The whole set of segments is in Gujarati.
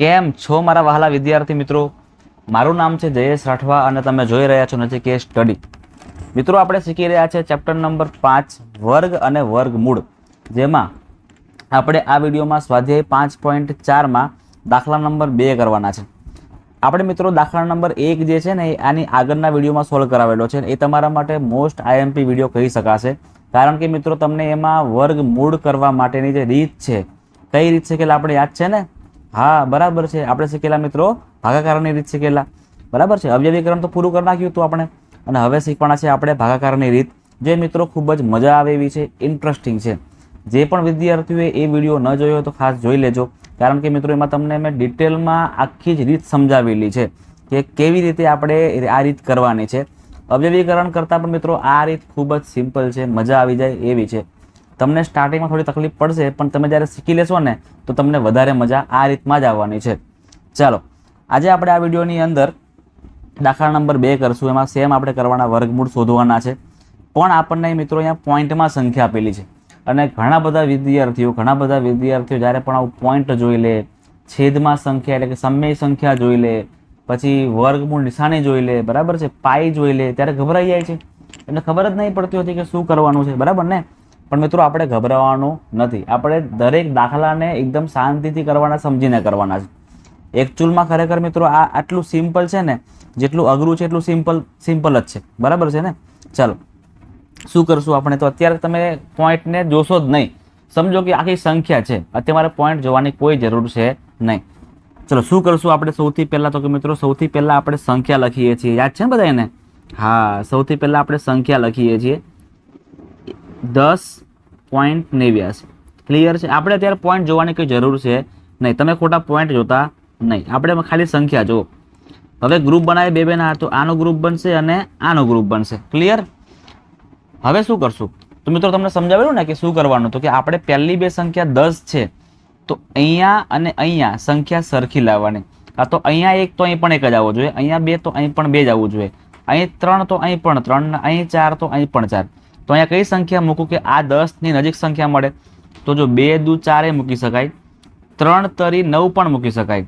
કેમ છો મારા વહાલા વિદ્યાર્થી મિત્રો? મારું નામ છે જયેશ રાઠવા અને તમે જોઈ રહ્યા છો નથી કે સ્ટડી. મિત્રો, આપણે શીખી રહ્યા છે ચેપ્ટર નંબર પાંચ, વર્ગ અને વર્ગમૂળ, જેમાં આપણે આ વિડીયોમાં સ્વાધ્યાય પાંચ પોઈન્ટ ચારમાં દાખલા નંબર બે કરવાના છે. આપણે મિત્રો, દાખલા નંબર એક જે છે ને, એ આની આગળના વિડીયોમાં સોલ્વ કરાવેલો છે એ તમારા માટે મોસ્ટ આઈએમપી વીડિયો કહી શકાશે. કારણ કે મિત્રો, તમને એમાં વર્ગમૂળ કરવા માટેની જે રીત છે, કઈ રીત છે કે આપણે યાદ છે ને? હા, બરાબર છે. આપણે શીખેલા મિત્રો, ભાગાકારની રીત શીખેલા. બરાબર છે? અવ્યવીકરણ તો પૂરું કરી નાખ્યું હતું આપણે. અને હવે શીખવાના છે આપણે ભાગાકારની રીત. જે મિત્રો ખૂબ જ મજા આવે એવી છે, ઇન્ટરેસ્ટિંગ છે. જે પણ વિદ્યાર્થીઓએ એ વીડિયો ન જોયો તો ખાસ જોઈ લેજો. કારણ કે મિત્રો, એમાં તમને મેં ડિટેલમાં આખી જ રીત સમજાવેલી છે કે કેવી રીતે આપણે આ રીત કરવાની છે. અવ્યવીકરણ કરતાં પણ મિત્રો, આ રીત ખૂબ જ સિમ્પલ છે, મજા આવી જાય એવી છે. તમને સ્ટાર્ટિંગમાં થોડી તકલીફ પડશે, પણ તમે જ્યારે શીખી લેશો ને, તો તમને વધારે મજા આ રીતમાં જ આવવાની છે. ચાલો, આજે આપણે આ વિડીયોની અંદર દાખલા નંબર બે કરશું. એમાં સેમ આપણે કરવાના વર્ગમૂળ શોધવાના છે. પણ આપણને મિત્રો અહીંયા પોઈન્ટમાં સંખ્યા આપેલી છે. અને ઘણા બધા વિદ્યાર્થીઓ, ઘણા બધા વિદ્યાર્થીઓ જ્યારે પણ આવું પોઈન્ટ જોઈ લે, છેદમાં સંખ્યા એટલે કે સમય સંખ્યા જોઈ લે, પછી વર્ગમૂળ નિશાની જોઈ લે, બરાબર છે? પાઈ જોઈ લે, ત્યારે ગભરાઈ જાય છે. એટલે ખબર જ નહીં પડતી હોતી કે શું કરવાનું છે, બરાબર ને? પણ મિત્રો, આપણે ગભરાવાનું નથી. આપણે દરેક દાખલાને એકદમ શાંતિથી કરવાના, સમજીને કરવાના છે. એકચ્યુઅલમાં ખરેખર મિત્રો, આ આટલું સિમ્પલ છે ને, જેટલું અઘરું છે એટલું સિમ્પલ સિમ્પલ જ છે. બરાબર છે ને? ચાલો. શું કરશું આપણે? તો અત્યારે તમે પોઈન્ટને જોશો જ નહીં. સમજો કે આખી સંખ્યા છે. અત્યારે મારે પોઈન્ટ જોવાની કોઈ જરૂર છે નહીં. ચલો, શું કરશું આપણે? સૌથી પહેલાં તો કે મિત્રો, સૌથી પહેલાં આપણે સંખ્યા લખીએ છીએ. યાદ છે ને બધા એને હા, સૌથી પહેલાં આપણે સંખ્યા લખીએ છીએ. દસ પોઈન્ટ નેવ્યાસી. ક્લિયર છે? આપણે અત્યારે પોઈન્ટ જોવાની કોઈ જરૂર છે નહીં. તમે ખોટા પોઈન્ટ જોતા નહીં. આપણે ખાલી સંખ્યા જુઓ. હવે ગ્રુપ બનાવે બે બેના તો આનો ગ્રુપ બનશે અને આનો ગ્રુપ બનશે. ક્લિયર હવે શું કરશું? તો મિત્રો તમને સમજાવેલું ને કે શું કરવાનું? તો કે આપણે પહેલી બે સંખ્યા દસ છે. તો અહીંયા અને અહીંયા સંખ્યા સરખી લાવવાની. કાં તો અહીંયા એક તો અહીં પણ એક જ આવવો જોઈએ. અહીંયા બે તો અહીં પણ બે જ આવવું જોઈએ. અહીં ત્રણ તો અહીં પણ ત્રણ અહીં ચાર તો અહીં પણ ચાર. તો અહીંયા કઈ સંખ્યા મૂકું કે આ દસની નજીક સંખ્યા મળે? તો જો બે દુ ચારે મૂકી શકાય. ત્રણ તરી નવ પણ મૂકી શકાય.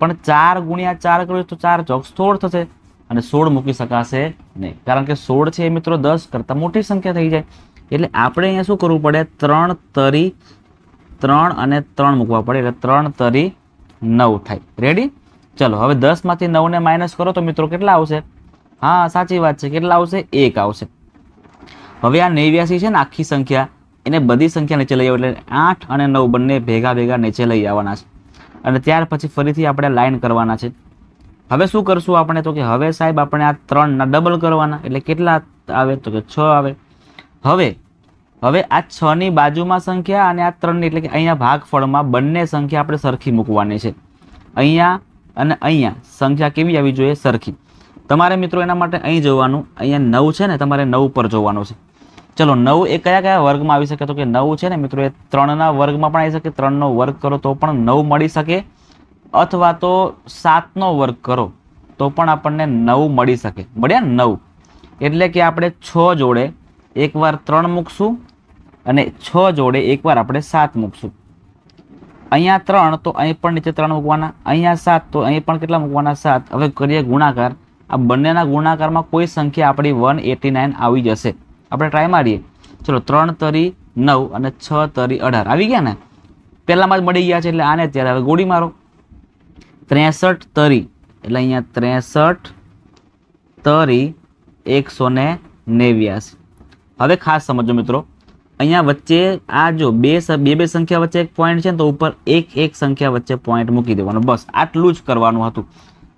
પણ ચાર ગુણ્યા ચાર કરીએ તો ચાર ચોક સોળ થશે અને સોળ મૂકી શકાશે નહીં. કારણ કે સોળ છે એ મિત્રો દસ કરતાં મોટી સંખ્યા થઈ જાય. એટલે આપણે અહીંયા શું કરવું પડે? ત્રણ તરી ત્રણ અને ત્રણ મૂકવા પડે. એટલે ત્રણ તરી નવ થાય. રેડી ચલો, હવે દસમાંથી નવને માઇનસ કરો તો મિત્રો કેટલા આવશે? હા, સાચી વાત છે. કેટલા આવશે? એક આવશે. હવે આ નેવ્યાસી છે ને આખી સંખ્યા, એને બધી સંખ્યા નીચે લઈ આવો એટલે આઠ અને નવ બંને ભેગા ભેગા નીચે લઈ આવવાના છે. અને ત્યાર પછી ફરીથી આપણે લાઈન કરવાના છે. હવે શું કરશું આપણે તો કે હવે સાહેબ આપણે આ ત્રણના ડબલ કરવાના, એટલે કેટલા આવે? તો કે છ આવે. હવે હવે આ છ ની બાજુમાં સંખ્યા અને આ ત્રણની એટલે કે અહીંયા ભાગફળમાં બંને સંખ્યા આપણે સરખી મૂકવાની છે. અહીંયા અને અહીંયા સંખ્યા કેવી આવી જોઈએ? સરખી. તમારે મિત્રો એના માટે અહીં જોવાનું, અહીંયા નવ છે ને, તમારે નવ પર જોવાનું છે. ચલો, નવ એ કયા કયા વર્ગમાં આવી શકે? તો કે નવ છે ને મિત્રો, એ ત્રણના વર્ગમાં પણ આવી શકે. ત્રણનો વર્ગ કરો તો પણ નવ મળી શકે. અથવા તો સાતનો વર્ગ કરો તો પણ આપણને નવ મળી શકે. મળ્યા નવ? એટલે કે આપણે છ જોડે એકવાર ત્રણ મૂકશું અને છ જોડે એકવાર આપણે સાત મૂકશું. અહીંયા ત્રણ તો અહીં પણ નીચે ત્રણ મૂકવાના. અહીંયા સાત તો અહીં પણ કેટલા મૂકવાના? સાત. હવે કરીએ ગુણાકાર. આ બંનેના ગુણાકારમાં કોઈ સંખ્યા આપણી વન એટી નાઇન આવી જશે. આપણે ટ્રાય મારીએ. ચલો, ત્રણ તરી નવ અને છ તરી અઢાર. આવી ગયા ને? પહેલાંમાં જ મળી ગયા છે એટલે આને ત્યારે હવે ગોળી મારો. ત્રેસઠ તરી. એટલે અહીંયા ત્રેસઠ તરી એકસો ને નેવ્યાસી. હવે ખાસ સમજો મિત્રો. અહીંયા વચ્ચે આ જો બે બે બે સંખ્યા વચ્ચે એક પોઈન્ટ છે ને, તો ઉપર એક એક સંખ્યા વચ્ચે પોઈન્ટ મૂકી દેવાનો. બસ, આટલું જ કરવાનું હતું.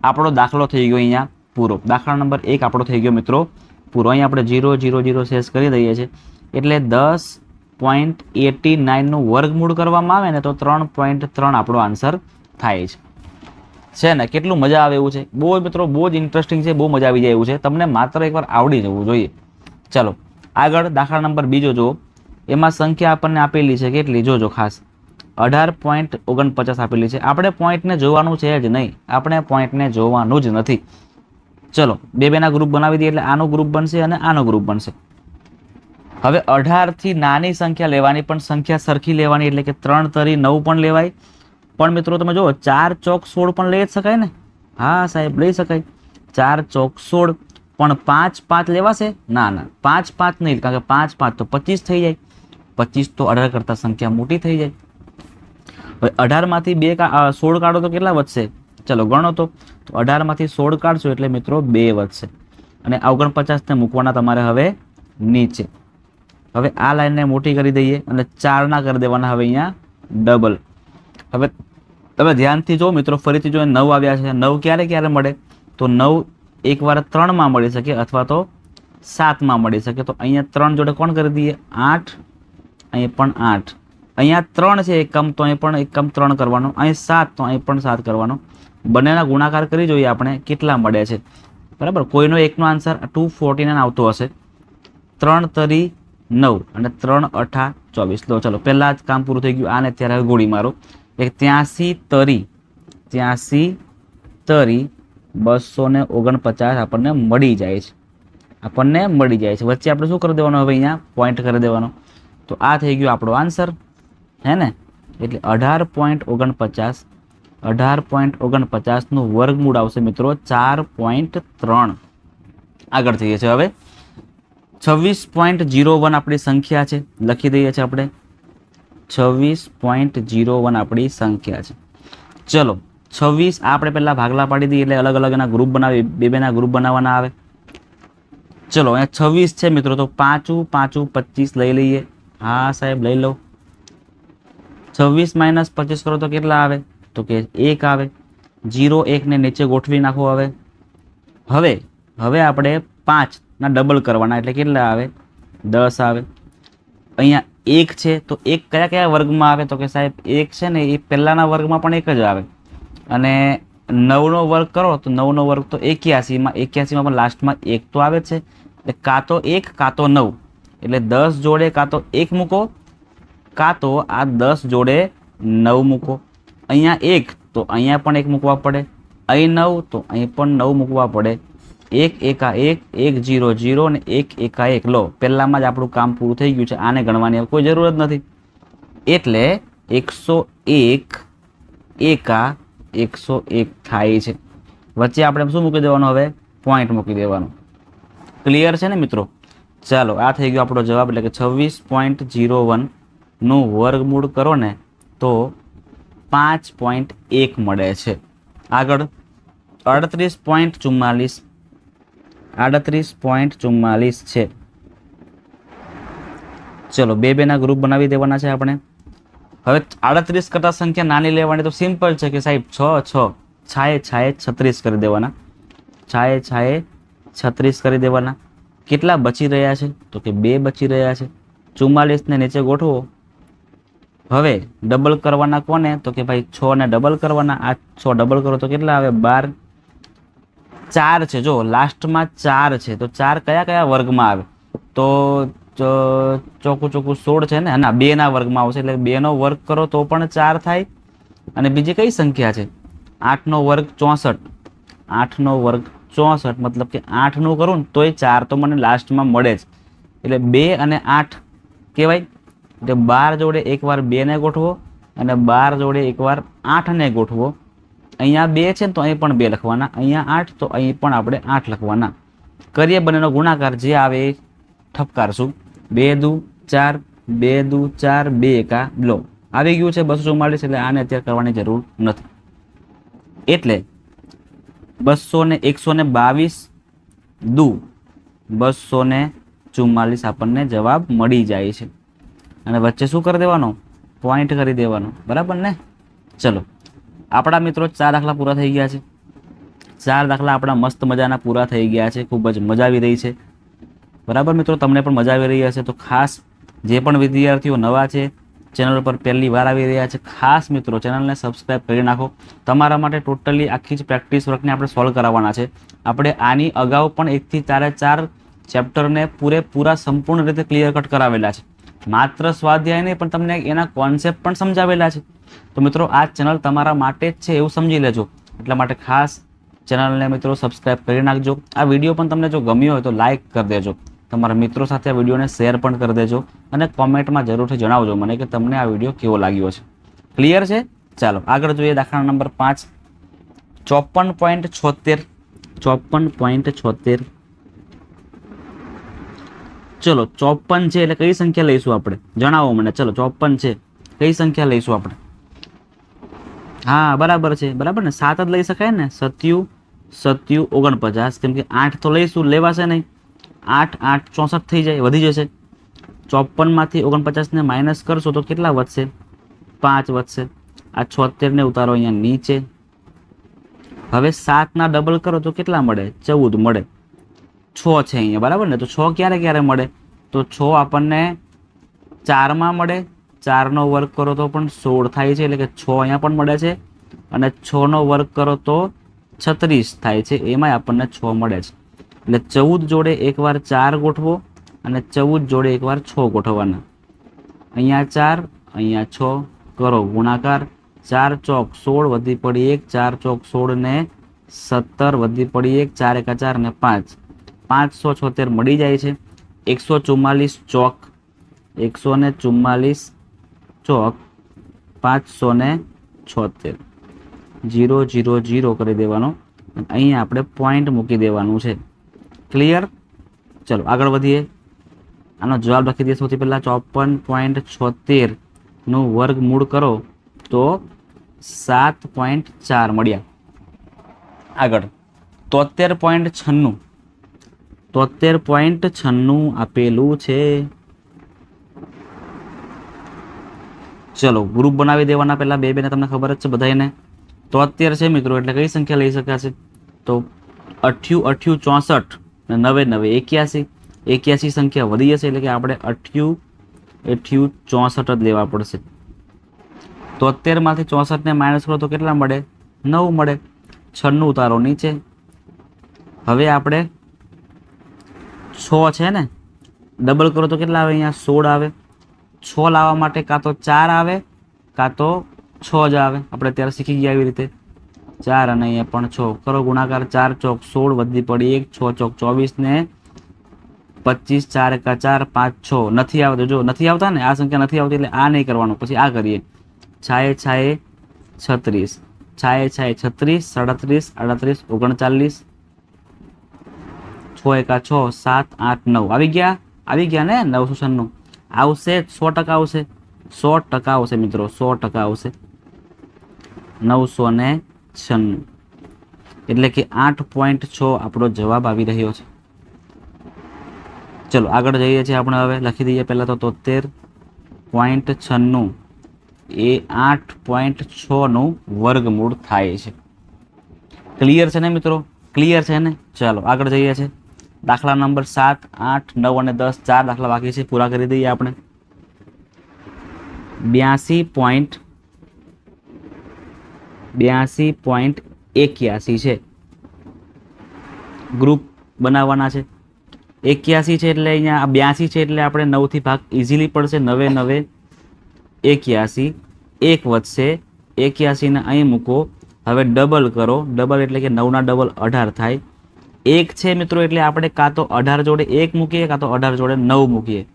આપણો દાખલો થઈ ગયો અહીંયા પૂરો. દાખલા નંબર એક આપણો થઈ ગયો મિત્રો. પૂરો. અહીં આપણે જીરો જીરો જીરો શેષ કરી દઈએ છીએ. એટલે દસ પોઈન્ટ એટી નાઇનનું વર્ગમૂળ કરવામાં આવે ને તો ત્રણ પોઈન્ટ ત્રણ આપણો આન્સર થાય છે. છે ને? કેટલું મજા આવે એવું છે? બહુ મિત્રો, બહુ જ ઇન્ટરેસ્ટિંગ છે, બહુ મજા આવી જાય એવું છે. તમને માત્ર એકવાર આવડી જવું જોઈએ. ચલો, આગળ દાખલા નંબર બીજો જુઓ. એમાં સંખ્યા આપણને આપેલી છે કેટલી? જોજો ખાસ. અઢાર પોઈન્ટ ઓગણપચાસ આપેલી છે. આપણે પોઈન્ટને જોવાનું છે જ નહીં. આપણે પોઈન્ટને જોવાનું જ નથી. ચલો, બે બેના ગ્રુપ બનાવી દઈએ એટલે આનો ગ્રુપ બનશે અને આનો ગ્રુપ બનશે. હવે અઢારથી નાની સંખ્યા લેવાની, પણ સંખ્યા સરખી લેવાની એટલે કે ત્રણ તરી નવ પણ લેવાય. પણ મિત્રો, તમે જુઓ, ચાર ચોક સોળ પણ લઈ જ શકાય ને? હા, સાહેબ, લઈ શકાય. ચાર ચોક સોળ, પણ પાંચ પાંચ લેવાશે? ના ના, પાંચ પાંચ નહીં, કારણ કે પાંચ પાંચ તો પચીસ થઈ જાય. પચીસ તો અઢાર કરતાં સંખ્યા મોટી થઈ જાય. હવે અઢારમાંથી બે કા, સોળ કાઢો તો કેટલા વધશે? ચલો ગણો તો અઢારમાંથી સોળ કાઢશો એટલે મિત્રો બે વધશે. અને આ ઓગણપચાસને મૂકવાના તમારે હવે નીચે. હવે આ લાઈનને મોટી કરી દઈએ અને ચારના કરી દેવાના હવે અહીંયા ડબલ. હવે તમે ધ્યાનથી જો મિત્રો ફરીથી જો નવ આવ્યા છે, નવ ક્યારે ક્યારે મળે? તો નવ એકવાર ત્રણમાં મળી શકે અથવા તો સાતમાં મળી શકે. તો અહીંયા ત્રણ જોડે કોણ કરી દઈએ? આઠ. અહીં પણ આઠ. અહીંયા ત્રણ છે એકમ તો અહીં પણ એકમ ત્રણ કરવાનો. અહીં સાત તો અહીં પણ સાત કરવાનો. બંનેના ગુણાકાર કરી જોઈએ આપણે કેટલા મળે છે. બરાબર? કોઈનો એકનો આન્સર ટુ ફોર્ટી આવતો હશે. ત્રણ તરી નવ અને ત્રણ અઠા ચોવીસ. લો ચલો, પહેલાં જ કામ પૂરું થઈ ગયું. આને ત્યારે ગોળી મારો. એક ત્યાંસી તરી ત્યાંસી તરી બસો ને ઓગણપચાસ આપણને મળી જાય છે. આપણને મળી જાય છે. વચ્ચે આપણે શું કરી દેવાનું હવે અહીંયા? પોઈન્ટ કરી દેવાનો. તો આ થઈ ગયો આપણો આન્સર. હે ને? એટલે અઢાર પોઈન્ટ ઓગણપચાસ અઢાર પોઈન્ટ ઓગણપચાસનું વર્ગમૂળ આવશે મિત્રો, ચાર પોઈન્ટ ત્રણ. આગળ થઈએ છીએ હવે. છવ્વીસ પોઈન્ટ જીરો વન આપણી સંખ્યા છે, લખી દઈએ છીએ આપણે. છવ્વીસ પોઈન્ટ જીરો વન આપણી સંખ્યા છે. ચલો, છવ્વીસ આપણે પહેલાં ભાગલા પાડી દઈએ એટલે અલગ અલગ એના ગ્રુપ બનાવી, બે બેના ગ્રુપ બનાવવાના આવે. ચલો, અહીંયા છવ્વીસ છે મિત્રો, તો પાંચું પાંચું, પચીસ લઈ લઈએ. હા સાહેબ, લઈ લો. છવ્વીસ માઇનસ પચીસ કરો તો કેટલા આવે? તો કે એક આવે, જીરો એકને નીચે ગોઠવી નાખો હવે. હવે હવે આપણે પાંચના ડબલ કરવાના, એટલે કેટલા આવે? દસ આવે. અહીંયા એક છે, તો એક કયા કયા વર્ગમાં આવે? તો કે સાહેબ, એક છે ને એ પહેલાંના વર્ગમાં પણ એક જ આવે. અને નવનો વર્ગ કરો, તો નવનો વર્ગ તો એક્યાસીમાં એક્યાસીમાં પણ લાસ્ટમાં એક તો આવે છે. એટલે કાં તો એક, કાં તો નવ. એટલે દસ જોડે કાં તો એક મૂકો, કાં તો આ દસ જોડે નવ મૂકો. અહીંયા એક, તો અહીંયા પણ એક મૂકવા પડે. અહીં નવ, તો અહીં પણ નવ મૂકવા પડે. એક એકા એક એક જીરો જીરો અને એક એકા એક લો, પહેલામાં જ આપણું કામ પૂરું થઈ ગયું છે. આને ગણવાની કોઈ જરૂર જ નથી. એટલે એકસો એક, એકા, એકસો એક થાય છે. વચ્ચે આપણે શું મૂકી દેવાનું હવે? પોઈન્ટ મૂકી દેવાનું. ક્લિયર છે ને મિત્રો? ચાલો, આ થઈ ગયો આપણો જવાબ એટલે કે છવ્વીસ પોઈન્ટ જીરો વનનું વર્ગમૂળ કરો ને, તો પાંચ પોઈન્ટ એક મળે છે. આગળ અડત્રીસ પોઈન્ટ ચુમ્માલીસ. આડત્રીસ પોઈન્ટ ચુમ્માલીસ છે. ચલો, બે બેના ગ્રુપ બનાવી દેવાના છે આપણે. હવે આડત્રીસ કરતા સંખ્યા નાની લેવાની તો સિમ્પલ છે કે સાહેબ, છ છ, છાએ છાએ, છત્રીસ કરી દેવાના. છાએ છાએ, છત્રીસ કરી દેવાના. કેટલા બચી રહ્યા છે? તો કે બે બચી રહ્યા છે. ચુમ્માલીસને નીચે ગોઠવો. હવે ડબલ કરવાના કોને? તો કે ભાઈ છ ને ડબલ કરવાના. આ છ ડબલ કરો તો કેટલા આવે? બાર, ચાર છે. જો લાસ્ટમાં ચાર છે. તો ચાર કયા કયા વર્ગમાં આવે? તો ચોખ્ખું ચોખ્ખું સોળ છે ને? ના, બેના વર્ગમાં આવશે. એટલે બેનો વર્ગ કરો તો પણ ચાર થાય. અને બીજી કઈ સંખ્યા છે? આઠનો વર્ગ ચોસઠ. આઠનો વર્ગ ચોસઠ. મતલબ કે આઠનું કરું ને, તોય ચાર તો મને લાસ્ટમાં મળે જ. એટલે બે અને આઠ કહેવાય. એટલે બાર જોડે એકવાર બેને ગોઠવો અને બાર જોડે એકવાર આઠને ગોઠવો. અહીંયા બે છે ને તો અહીં પણ બે લખવાના. અહીંયા આઠ તો અહીં પણ આપણે આઠ લખવાના. કરીએ બંનેનો ગુણાકાર. જે આવે એ ઠપકારશું. બે દુ ચાર, બે દુ ચાર, બે એકા. લો, આવી ગયું છે બસો ચુમ્માળીસ એટલે આને અત્યારે કરવાની જરૂર નથી. એટલે બસો ને એકસો ને બાવીસ દુ બસો ને ચુમ્માલીસ આપણને જવાબ મળી જાય છે. અને વચ્ચે શું કરી દેવાનો? પોઈન્ટ કરી દેવાનો. બરાબર ને? ચલો. આપણા મિત્રો ચાર દાખલા પૂરા થઈ ગયા છે. ચાર દાખલા આપણા મસ્ત મજાના પૂરા થઈ ગયા છે. ખૂબ જ મજા આવી રહી છે. બરાબર મિત્રો, તમને પણ મજા આવી રહી હશે. તો ખાસ જે પણ વિદ્યાર્થીઓ નવા છે, ચેનલ પર પહેલી વાર આવી રહ્યા છે, ખાસ મિત્રો ચેનલને સબસ્ક્રાઈબ કરી નાખો. તમારા માટે ટોટલી આખી જ પ્રેક્ટિસ વર્કને આપણે સોલ્વ કરાવવાના છે. આપણે આની અગાઉ પણ એકથી ચારે ચાર ચેપ્ટરને પૂરેપૂરા સંપૂર્ણ રીતે ક્લિયર કટ કરાવેલા છે. માત્ર સ્વાધ્યાય નહીં, પણ તમને એના કોન્સેપ્ટ પણ સમજાવેલા છે. તો મિત્રો, આ ચેનલ તમારા માટે જ છે એવું સમજી લેજો. એટલા માટે ખાસ ચેનલને મિત્રો સબસ્ક્રાઇબ કરી નાખજો. આ વીડિયો પણ તમને જો ગમ્યો હોય તો લાઇક કરી દેજો. તમારા મિત્રો સાથે આ વિડીયોને શેર પણ કરી દેજો અને કોમેન્ટમાં જરૂરથી જણાવજો મને કે તમને આ વીડિયો કેવો લાગ્યો છે. ક્લિયર છે? ચાલો, આગળ જોઈએ દાખલા નંબર પાંચ. ચોપન પોઈન્ટ છોતેર. ચોપન પોઈન્ટ છોતેર. ચલો, ચોપન છે એટલે કઈ સંખ્યા લઈશું આપણે? જણાવો મને, ચલો, ચોપન છે. કઈ સંખ્યા લઈશું આપણે? હા, બરાબર છે, બરાબર ને? સાત જ લઈ શકાય ને? સત્યુ સત્યુ ઓગણપચાસ. કેમ કે આઠ તો લઈશું, લેવાશે નહીં. આઠ આઠ, ચોસઠ થઈ જાય, વધી જશે. ચોપનમાંથી ઓગણપચાસને માઇનસ કરશો તો કેટલા વધશે? પાંચ વધશે. આ છોતેરને ઉતારો અહીંયા નીચે. હવે સાતના ડબલ કરો તો કેટલા મળે? ચૌદ મળે. છ છે અહીંયા, બરાબર ને? તો છ ક્યારે ક્યારે મળે? તો છ આપણને ચારમાં મળે. ચારનો વર્ગ કરો તો પણ સોળ થાય છે, એટલે કે છ અહીંયા પણ મળે છે. અને છનો વર્ગ કરો તો છત્રીસ થાય છે, એમાંય આપણને છ મળે છે. એટલે ચૌદ જોડે એકવાર ચાર ગોઠવો અને ચૌદ જોડે એકવાર છ ગોઠવવાના. અહીંયા ચાર, અહીંયા છ, કરો ગુણાકાર. ચાર ચોક સોળ વધી પડી એક, ચાર ચોક સોળ ને સત્તર વધી પડી એક, ચાર એકા ચાર ને પાંચ. પાંચસો છોતેર મળી જાય છે. એકસો ચુમ્માલીસ ચોક, એકસો ને ચુમ્માલીસ ચોક, પાંચસો ને છોતેર. જીરો જીરો જીરો કરી દેવાનો. અહીં આપણે પોઈન્ટ મૂકી દેવાનું છે. ક્લિયર ચલો, આગળ વધીએ. આનો જવાબ લખી દઈએ સૌથી પહેલાં. ચોપન પોઈન્ટ છોતેરનું વર્ગમૂળ કરો તો સાત પોઈન્ટ ચાર મળ્યા. આગળ. તોતેર પોઈન્ટ છન્નું. તોતેર પોઈન્ટ છન્નું આપેલું છે. ચલો ગ્રુપ બનાવી દેવાના પહેલા બે બેને તમને ખબર જ છે બધાને તોતેર છે મિત્રો, એટલે કઈ સંખ્યા લઈ શકાશે? તો અઠ્યું અઠ્યું, ચોસઠ ને નવે નવે, એક્યાસી. એક્યાસી સંખ્યા વધી જશે એટલે કે આપણે અઠ્યું અઠ્યું, ચોસઠ જ લેવા પડશે. તોતેરમાંથી ચોસઠને માઇનસ કરો તો કેટલા મળે? નવ મળે. છન્નું ઉતારો નીચે. હવે આપણે છ છે ને? ડબલ કરો તો કેટલા આવે? અહીંયા સોળ આવે. છ લાવવા માટે કાં તો ચાર આવે, કાં તો છ જ આવે. આપણે અત્યારે શીખી ગયા એવી રીતે. ચાર અને અહીંયા પણ છ. કરો ગુણાકાર ચાર ચોક સોળ વધી પડી એક, છ ચોક ચોવીસ ને પચીસ, ચાર એકા ચાર, પાંચ, છ. નથી આવતો. જો, નથી આવતા ને? આ સંખ્યા નથી આવતી એટલે આ નહીં કરવાનું. પછી આ કરીએ. છાએ છાએ છત્રીસ. છાએ છાએ છત્રીસ, સાડત્રીસ, આડત્રીસ, ઓગણચાલીસ છ એકા છ, સાત, આઠ, નવ. આવી ગયા? આવી ગયા ને નવસો છન્નું? આવશે સો ટકા આવશે. સો ટકા આવશે મિત્રો, સો ટકા આવશે. નવસો ને છન્નું. એટલે કે આઠ પોઈન્ટ છ આપણો જવાબ આવી રહ્યો છે. ચલો, આગળ જઈએ છીએ આપણે હવે. લખી દઈએ પહેલાં તો તોતેર પોઈન્ટ છન્નું. એ આઠ પોઈન્ટ છનું વર્ગમૂળ થાય છે. ક્લિયર છે ને મિત્રો? ક્લિયર છે ને? ચાલો, આગળ જઈએ છીએ. દાખલા નંબર સાત, આઠ, નવ અને દસ, ચાર દાખલા બાકી છે. પૂરા કરી દઈએ આપણે. બ્યાસી પોઈન્ટ બ્યાસી પોઈન્ટ એક્યાસી છે. ગ્રુપ બનાવવાના છે. એક્યાસી છે એટલે અહીંયા બ્યાસી છે એટલે આપણે નવથી ભાગ ઇઝીલી પડશે. નવે નવે, એક્યાસી, એક વધશે. એક્યાસીને અહીં મૂકો. હવે ડબલ કરો. ડબલ એટલે કે નવના ડબલ અઢાર થાય. એક છે મિત્રો એટલે આપણે કાં તો અઢાર જોડે એક મૂકીએ, કાં તો અઢાર જોડે નવ મૂકીએ.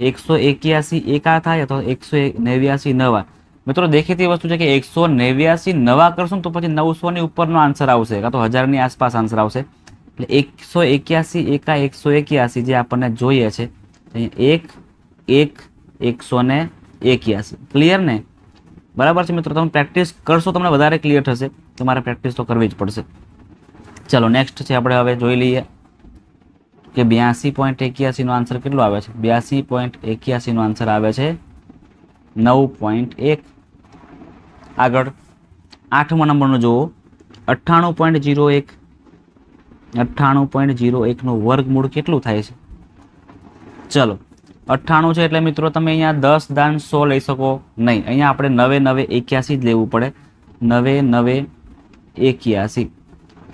એકસો એક્યાસી એકા થાય અથવા એકસો નેવ્યાસી નવા. મિત્રો દેખીતી વસ્તુ છે કે એકસો નેવ્યાસી નવા કરશું તો પછી નવસોની ઉપરનો આન્સર આવશે, કાં તો હજારની આસપાસ આન્સર આવશે. એટલે એકસો એક્યાસી એકા એકસો એક્યાસી જે આપણને જોઈએ છે એક એક, એકસો ને એક્યાસી. ક્લિયર ને? બરાબર છે મિત્રો? તમે પ્રેક્ટિસ કરશો તમને વધારે ક્લિયર થશે. તમારે પ્રેક્ટિસ તો કરવી જ પડશે. ચલો નેક્સ્ટ છે આપણે હવે જોઈ લઈએ કે બ્યાસી પોઈન્ટ એક્યાસીનો આન્સર કેટલો આવે છે? બ્યાસી પોઈન્ટ એક્યાસીનો આન્સર આવે છે નવ પોઈન્ટ એક. આગળ, આઠમા નંબરનો જુઓ. અઠ્ઠાણું પોઈન્ટ જીરો એક. અઠ્ઠાણું પોઈન્ટ જીરો એકનું વર્ગમૂળ કેટલું થાય છે? ચલો, અઠ્ઠાણું છે એટલે મિત્રો તમે અહીંયા દસ દાન સો લઈ શકો. નહીં, અહીંયા આપણે નવે નવે એક્યાસી જ લેવું પડે. નવે નવે એક્યાસી.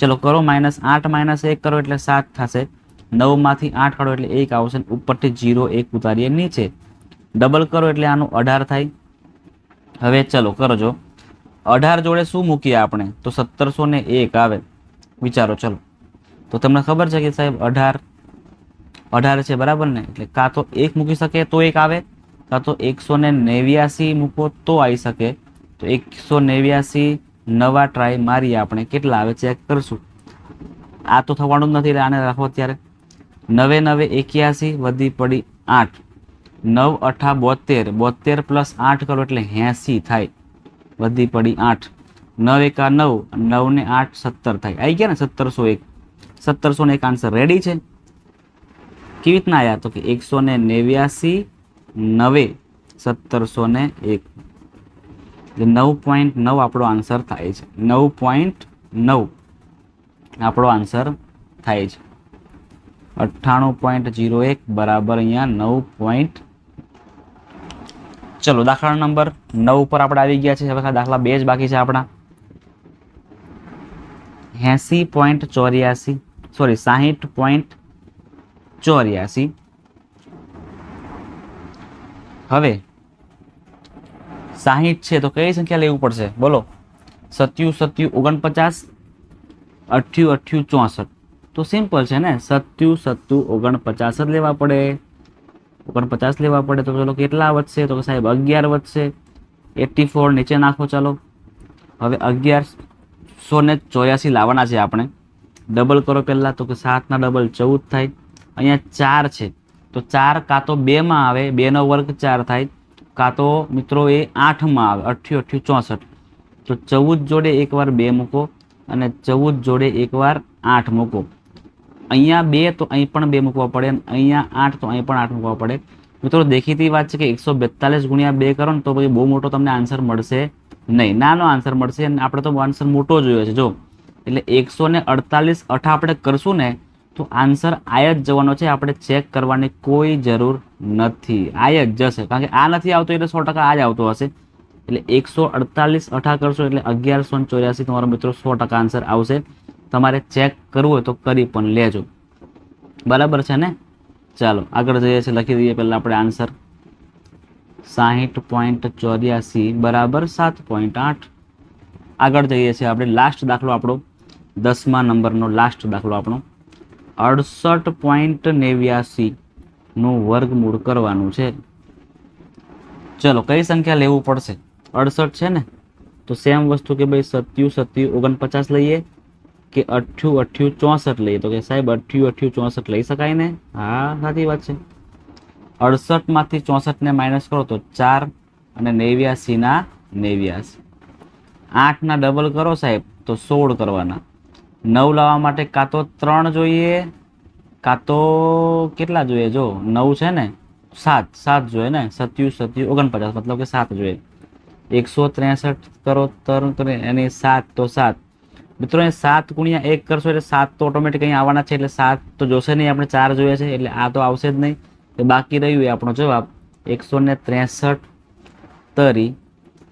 ચલો કરો માઇનસ આઠ માઇનસ એક કરો એટલે સાત થશે. નવમાંથી આઠ કાઢો એટલે એક આવશે ઉપરથી જીરો એક ઉતારીએ નીચે. ડબલ કરો એટલે આનું અઢાર થાય. હવે ચલો કરજો અઢાર જોડે શું મૂકીએ આપણે? તો સત્તરસો એક આવે. વિચારો ચલો. તો તમને ખબર છે કે સાહેબ અઢાર અઢાર છે બરાબર ને? એટલે કાં તો એક મૂકી શકે તો એક આવે. કાં તો એકસો ને નેવ્યાસી મૂકો તો આવી શકે. તો એકસો નેવ્યાસી નવા ટ્રાય મારી આપણે. કેટલા આવે ચેક કરશું. આ તો થવાનું જ નથી એટલે આને રાખો અત્યારે. નવે નવે એક્યાસી વધી પડી આઠ. નવ અઠા બોતેર. બોતેર પ્લસ આઠ કરો એટલે એંસી થાય. વધી પડી આઠ. નવ એકા નવ. નવ ને આઠ સત્તર થાય. આવી ગયા ને સત્તરસો એક. સત્તરસો ને એક આન્સર રેડી છે? કેવી રીતના આવ્યા તો કે એકસો ને નેવ્યાસી નવે. સત્તરસો ને એક. એટલે નવ પોઈન્ટ નવ આપણો આન્સર થાય છે. નવ પોઈન્ટ નવ આપણો આન્સર થાય છે. અઠ્ઠાણું પોઈન્ટ જીરો એક બરાબર અહીંયા નવ પોઈન્ટ ચલો, દાખલા નંબર નવ ઉપર આપણે આવી ગયા છે હવે દાખલા બે જ બાકી છે આપણા. એસી પોઈન્ટ ચોર્યાસી સોરી સાહીઠ પોઈન્ટ ચોર્યાસી. હવે સાહીઠ છે, તો કઈ સંખ્યા લેવું પડશે? બોલો. સત્યુ સત્યુ, ઓગણપચાસ, અઠ્યું અઠ્યું, ચોસઠ. તો સિમ્પલ છે ને? સત્યુ સત્યુ, ઓગણપચાસ જ લેવા પડે. ઓગણપચાસ લેવા પડે તો ચલો કેટલા વધશે? તો સાહેબ અગિયાર વધશે. એટી ફોર નીચે નાખો ચાલો. હવે અગિયારસો ને ચોર્યાસી લાવવાના છે આપણે. ડબલ કરો પહેલાં તો કે સાતના ડબલ ચૌદ થાય. અહીંયા ચાર છે. તો ચાર કાં તો બેમાં આવે, બેનો વર્ગ ચાર થાય. કાં તો મિત્રો એ આઠમાં આવે અઠ્યું અઠ્યું ચોસઠ. તો ચૌદ જોડે એકવાર બે મૂકો અને ચૌદ જોડે એકવાર આઠ મૂકો. અહીંયા બે તો અહીં પણ બે મૂકવા પડે અહીંયા આઠ તો અહીં પણ આઠ મૂકવા પડે. મિત્રો દેખીતી વાત છે કે એકસો બેતાલીસ ગુણ્યા બે કરો ને તો પછી બહુ મોટો તમને આન્સર મળશે નહીં. નાનો આન્સર મળશે અને આપણે તો આન્સર મોટો જોયો છે. જો, એટલે એકસો ને અડતાલીસ અઠા આપણે કરશું ને તો આન્સર આય જ જવાનો છે. આપણે ચેક કરવાની કોઈ જરૂર નથી. આય જ જશે. કારણ કે આ નથી આવતો એટલે સો ટકા આ જ આવતો હશે. એટલે એકસો અડતાલીસ અઠા કરશો એટલે અગિયારસો ચોર્યાસી તમારો મિત્રો સો ટકા આન્સર આવશે. તમારે ચેક કરવું હોય તો કરી પણ લેજો. બરાબર છે ને? ચાલો, આગળ જઈએ છીએ. લખી દઈએ પહેલાં આપણે આન્સર. સાહીઠ પોઈન્ટ ચોર્યાસી બરાબર સાત પોઈન્ટ આઠ. આગળ જઈએ છીએ આપણે. લાસ્ટ દાખલો આપણો. દસમા નંબરનો લાસ્ટ દાખલો આપણો. અડસઠ પોઈન્ટ નેવ્યાસીનું વર્ગમૂળ કરવાનું છે. ચલો, કઈ સંખ્યા લેવું પડશે? અડસઠ છે ને? તો સેમ વસ્તુ કે ભાઈ સત્યુ સત્યુ, ઓગણપચાસ લઈએ કે અઠ્યું અઠ્યું ચોસઠ લઈએ? તો કે સાહેબ અઠ્યું અઠ્યું ચોસઠ લઈ શકાય ને? હા, સાચી વાત છે. અડસઠમાંથી ચોસઠને માઇનસ કરો તો ચાર અને નેવ્યાસીના નેવ્યાસી. આઠના ડબલ કરો સાહેબ, તો સોળ કરવાના. નવ લાવવા માટે કાં તો ત્રણ જોઈએ, કાં તો કેટલા જોઈએ? જો, નવ છે ને, સાત સાત જોઈએ ને? સત્યુ સત્યુ, ઓગણપચાસ, મતલબ કે સાત જોઈએ. એકસો ત્રેસઠ કરો ત્રણ એની સાત, તો સાત. મિત્રો, એ સાત ગુણ્યા એક કરશો એટલે સાત તો ઓટોમેટિક અહીં આવવાના છે, એટલે સાત તો જોશે નહીં, આપણે ચાર જોઈએ છે, એટલે આ તો આવશે જ નહીં. તો બાકી રહ્યું એ આપણો જવાબ. એકસો ને ત્રેસઠ તરી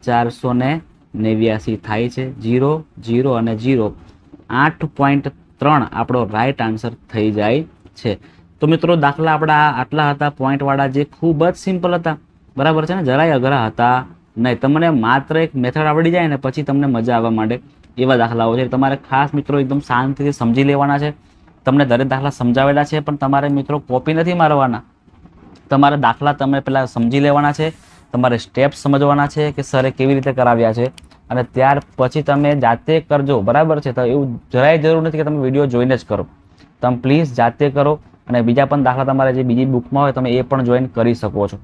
ચારસો ને નેવ્યાસી થાય છે, જીરો જીરો અને જીરો. આઠ પોઈન્ટ ત્રણ આપણો રાઈટ આન્સર થઈ જાય છે. તો મિત્રો દાખલા આપણા આટલા હતા પોઈન્ટવાળા જે ખૂબ જ સિમ્પલ હતા. બરાબર છે ને? જરાય અઘરા હતા નહીં. તમને માત્ર એક મેથડ આવડી જાય ને પછી તમને મજા આવવા માંડે એવા દાખલાઓ છે. તમારે ખાસ મિત્રો એકદમ શાંતિથી સમજી લેવાના છે. તમને દરેક દાખલા સમજાવેલા છે, પણ તમારે મિત્રો કોપી નથી મારવાના. તમારે દાખલા તમે પહેલાં સમજી લેવાના છે. તમારે સ્ટેપ સમજવાના છે કે સરે કેવી રીતે કરાવ્યા છે. અને ત્યાર પછી તમે જાતે કરજો, બરાબર છે? તો એવું જરાય જરૂર નથી કે તમે વીડિયો જોઈને જ કરો. તમે પ્લીઝ જાતે કરો અને બીજા પણ દાખલા તમારે જે બીજી બુકમાં હોય તમે એ પણ જોઈન કરી શકો છો.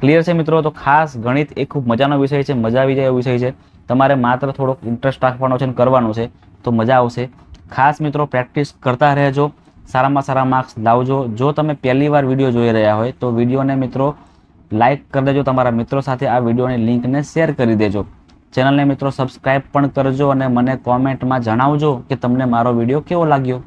ક્લિયર છે મિત્રો? તો ખાસ ગણિત એ ખૂબ મજાનો વિષય છે, મજા આવી જાય એવો વિષય છે. તમારે માત્ર થોડોક ઇન્ટરેસ્ટ રાખવાનો છે અને કરવાનું છે, તો મજા આવશે. ખાસ મિત્રો પ્રેક્ટિસ કરતા રહેજો, સારામાં સારા માર્ક્સ લાવજો. જો તમે પહેલી વાર વીડિયો જોઈ રહ્યા હોય, તો વિડીયોને મિત્રો લાઇક કરી દેજો. તમારા મિત્રો સાથે આ વિડીયોની લિંકને શેર કરી દેજો. ચેનલને મિત્રો સબસ્ક્રાઇબ પણ કરજો અને મને કોમેન્ટમાં જણાવજો કે તમને મારો વીડિયો કેવો લાગ્યો.